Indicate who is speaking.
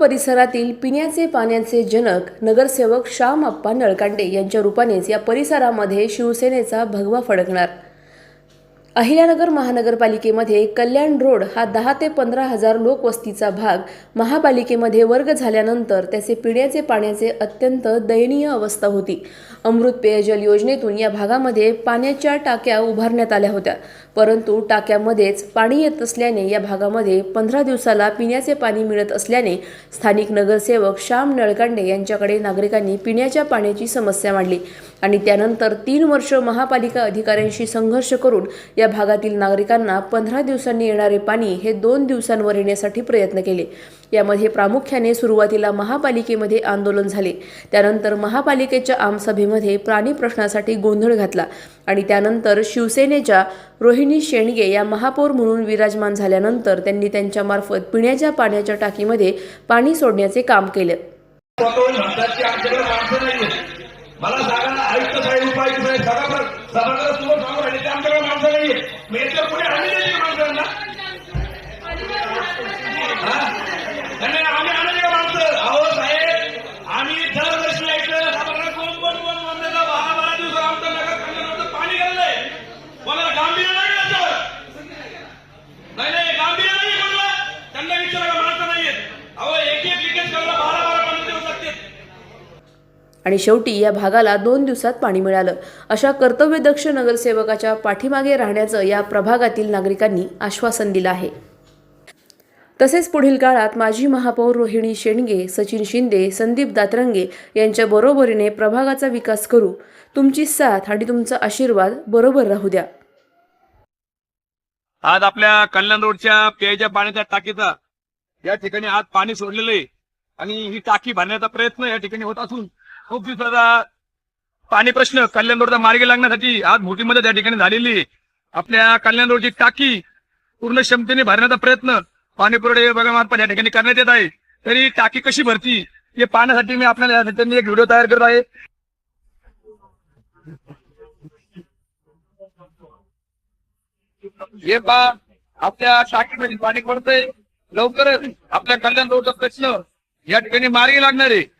Speaker 1: परिसरातील पिण्याचे पाण्याचे जनक नगरसेवक श्याम अप्पा नळकांडे यांच्या रूपानेच या परिसरामध्ये शिवसेनेचा भगवा फडकणार. अहिल्यानगर महानगरपालिकेमध्ये कल्याण रोड हा दहा ते पंधरा हजार लोकवस्तीचा भाग महापालिकेमध्ये वर्ग झाल्यानंतर त्याचे पिण्याचे पाण्याचे अत्यंत दयनीय अवस्था होती. अमृत पेयजल योजनेतून या भागामध्ये पाण्याच्या टाक्या उभारण्यात आल्या होत्या. परंतु टाक्यामध्येच पाणी येत असल्याने या भागामध्ये पंधरा दिवसाला पिण्याचे पाणी मिळत असल्याने स्थानिक नगरसेवक श्याम नळकांडे यांच्याकडे नागरिकांनी पिण्याच्या पाण्याची समस्या मांडली आणि त्यानंतर तीन वर्ष महापालिका अधिकाऱ्यांशी संघर्ष करून या भागातील नागरिकांना पंधरा दिवसांनी येणारे पाणी हे दोन दिवसांवर येण्यासाठी प्रयत्न केले. यामध्ये प्रामुख्याने सुरुवातीला महापालिकेमध्ये आंदोलन झाले. त्यानंतर महापालिकेच्या आमसभेमध्ये प्राणी प्रश्नासाठी गोंधळ घातला आणि त्यानंतर शिवसेनेच्या रोहिणी शेंडगे या महापौर म्हणून विराजमान झाल्यानंतर त्यांनी त्यांच्यामार्फत पिण्याच्या पाण्याच्या टाकीमध्ये पाणी सोडण्याचे काम केले.
Speaker 2: आयुक्त साहेब उपायुक्त साहेब सभागृह सभागृह समोर सांगून राहिले ते आमच्याकडे माणसं नाहीये. मेजर पुढे आम्ही
Speaker 1: आणि शेवटी या भागाला दोन दिवसात पाणी मिळालं. अशा कर्तव्यदक्ष नगरसेवकाच्या पाठीमागे राहण्याचं या प्रभागातील नागरिकांनी आश्वासन दिलं आहे. तसेच पुढील काळात माजी महापौर रोहिणी शेंडगे सचिन शिंदे संदीप दातरंगे यांच्या बरोबरीने प्रभागाचा विकास करू. तुमची साथ आणि तुमचा आशीर्वाद बरोबर राहू द्या.
Speaker 2: आज आपल्या कल्याण रोडच्या पेयच्या पाण्याच्या टाकीचा या ठिकाणी आज पाणी सोडलेलं आहे. आणि ही टाकी भरण्याचा प्रयत्न या ठिकाणी होत असून खूप दिवसाचा पाणी प्रश्न कल्याण रोडचा मार्गी लागण्यासाठी आज मोठीमध्ये त्या ठिकाणी झालेली आहे. आपल्या कल्याण रोडची टाकी पूर्ण क्षमतेने भरण्याचा प्रयत्न पाणी पुरवठा विभागामार्फत या ठिकाणी करण्यात येत आहे. तरी टाकी कशी भरती हे पाहण्यासाठी मी आपल्याला एक व्हिडिओ तयार करत आहे. हे पा आपल्या टाकीमध्ये पाणी पडतंय. लवकरच आपल्या कल्याण रोडचा प्रश्न या ठिकाणी मार्गी लागणार आहे.